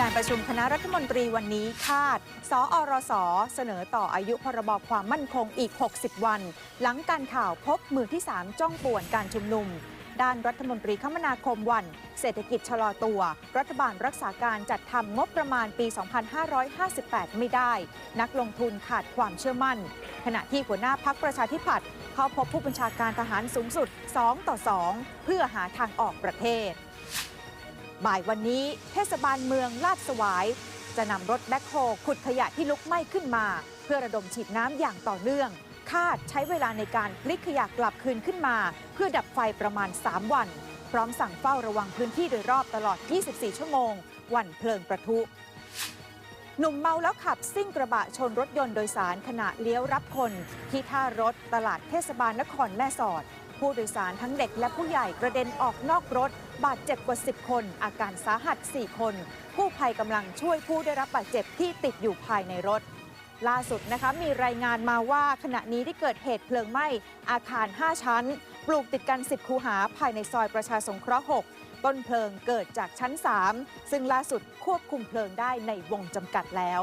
การประชุมคณะรัฐมนตรีวันนี้คาดสอรส เสนอต่ออายุพรบความมั่นคงอีก 60 วัน หลังการข่าวพบมือที่ 3 จ้องป่วนการชุมนุม ด้านรัฐมนตรีคมนาคมวัน เศรษฐกิจชะลอตัว รัฐบาลรักษาการจัดทำงบประมาณปี 2558 ไม่ได้ นักลงทุนขาดความเชื่อมั่น ขณะที่หัวหน้าพักประชาธิปัตย์เข้าพบผู้บัญชาการทหารสูงสุด 2 ต่อ 2 เพื่อหาทางออกประเทศ บ่ายวันนี้ เทศบาลเมืองลาดสวาย จะนำรถแบ็คโฮขุดขยะที่ลุกไหม้ขึ้นมา เพื่อระดมฉีดน้ำอย่างต่อเนื่อง คาดใช้เวลาในการพลิกขยะกลับคืนขึ้นมา เพื่อดับไฟประมาณ 3 วัน พร้อมสั่งเฝ้าระวังพื้นที่โดยรอบตลอด 24 ชั่วโมง วันเพลิงประทุหนุ่มเมาแล้วขับซิ่งกระบะชนรถยนต์โดยสารขณะเลี้ยวรับคน ที่ท่ารถตลาดเทศบาลนครแม่สอด ผู้โดยสารทั้งเด็กและผู้ใหญ่กระเด็นออกนอกรถ บาดเจ็บกว่า 10 คน อาการสาหัส 4 คนผู้ภัยกำลังช่วยผู้ได้รับบาดเจ็บที่ติดอยู่ภายในรถ ล่าสุดนะคะมีรายงานมาว่าขณะนี้ได้เกิดเหตุเพลิงไหม้อาคาร 5 ชั้น ปลูกติดกัน 10 คูหาภายในซอยประชาสงเคราะห์ 6 ต้นเพลิงเกิดจากชั้น 3 ซึ่งล่าสุดควบคุมเพลิงได้ในวงจำกัดแล้ว